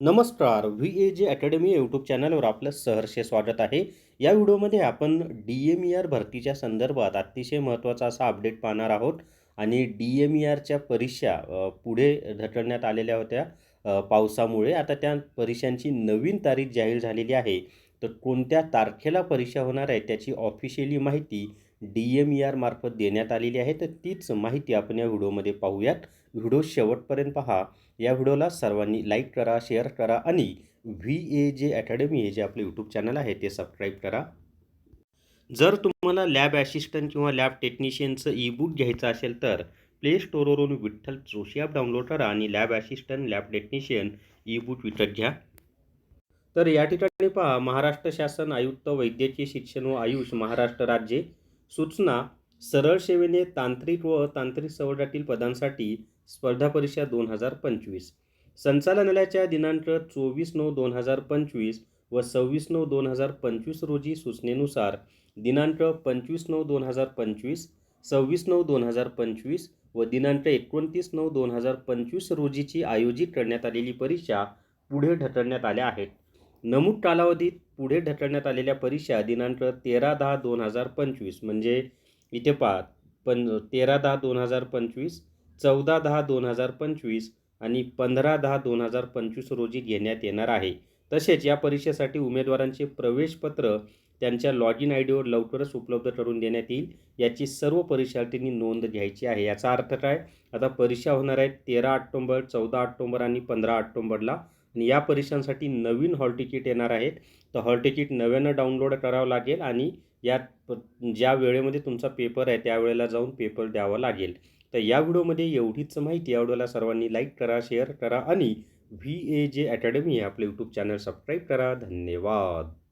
नमस्कार V A जे academy YouTube चॅनलवर आपलं सहर्ष स्वागत आहे. या व्हिडिओमध्ये आपण डी एम ई आर भरतीच्या संदर्भात अतिशय महत्त्वाचा असा अपडेट पाहणार आहोत आणि डी एम ई आरच्या परीक्षा पुढे ढकलण्यात आलेल्या होत्या पावसामुळे. आता त्या परीक्षांची नवीन तारीख जाहीर झालेली आहे. तर कोणत्या तारखेला परीक्षा होणार आहे त्याची ऑफिशियली माहिती डी एम ई आर मार्फत देण्यात आलेली आहे. तर तीच माहिती आपण या व्हिडिओमध्ये पाहूयात. व्हिडिओ शेवटपर्यंत पहा. या व्हिडिओला सर्वांनी लाईक करा शेअर करा आणि व्ही ए जे अकॅडमी हे जे आपले यूट्यूब चॅनल आहे ते सबस्क्राईब करा. जर तुम्हाला लॅब ॲसिस्टंट किंवा लॅब टेक्निशियनचं ई बुक घ्यायचं असेल तर प्ले स्टोरवरून विठ्ठल जोशी ॲप डाउनलोड करा आणि lab assistant lab technician e book विकत घ्या. तर या ठिकाणी पहा. महाराष्ट्र शासन आयुक्त वैद्यकीय शिक्षण व आयुष महाराष्ट्र राज्य सूचना सरळ सेवेने तांत्रिक व तांत्रिक सवलतीतील पदांसाठी स्पर्धा परीक्षा दोन हजार पंचवीस संचालनालयाच्या दिनांक चोवीस नऊ दोन हजार पंचवीस व सव्वीस नऊ दोन हजार पंचवीस रोजी सूचनेनुसार दिनांक पंचवीस नऊ दोन हजार पंचवीस सव्वीस नऊ दोन हजार पंचवीस व दिनांक एकोणतीस नऊ दोन हजार पंचवीस रोजीची आयोजित करण्यात आलेली परीक्षा पुढे ढकलण्यात आल्या आहेत. नमूद कालावधीत पुढे ढकलण्यात आलेल्या परीक्षा दिनांक तेरा दहा दोन हजार पंचवीस म्हणजे इथे पहा पण तेरा दहा दोन हजार पंचवीस चौदा दहा दोन हजार पंचवीस आणि पंधरा दहा दोन हजार पंचवीस रोजी घेण्यात येणार आहे. तसेच या परीक्षेसाठी उमेदवारांचे प्रवेशपत्र त्यांच्या लॉग इन आय डीवर लवकरच उपलब्ध करून देण्यात येईल. याची सर्व परीक्षार्थींनी नोंद घ्यायची आहे. याचा अर्थ काय? आता परीक्षा होणार आहेत तेरा ऑक्टोंबर चौदा ऑक्टोंबर आणि पंधरा ऑक्टोंबरला. या परीक्षांसाठी नवीन हॉल तिकीट येणार आहेत. तर हॉल तिकीट नव्यानं डाउनलोड करावं लागेल आणि यात प- ज्या वेळेमध्ये तुमचा पेपर आहे त्यावेळेला जाऊन पेपर द्यावा लागेल. तर या व्हिडिओमध्ये एवढीच माहिती. या व्हिडिओला सर्वांनी लाईक करा शेअर करा आणि व्ही ए जे अकॅडमी हे आपले यूट्यूब चॅनल सबस्क्राईब करा. धन्यवाद.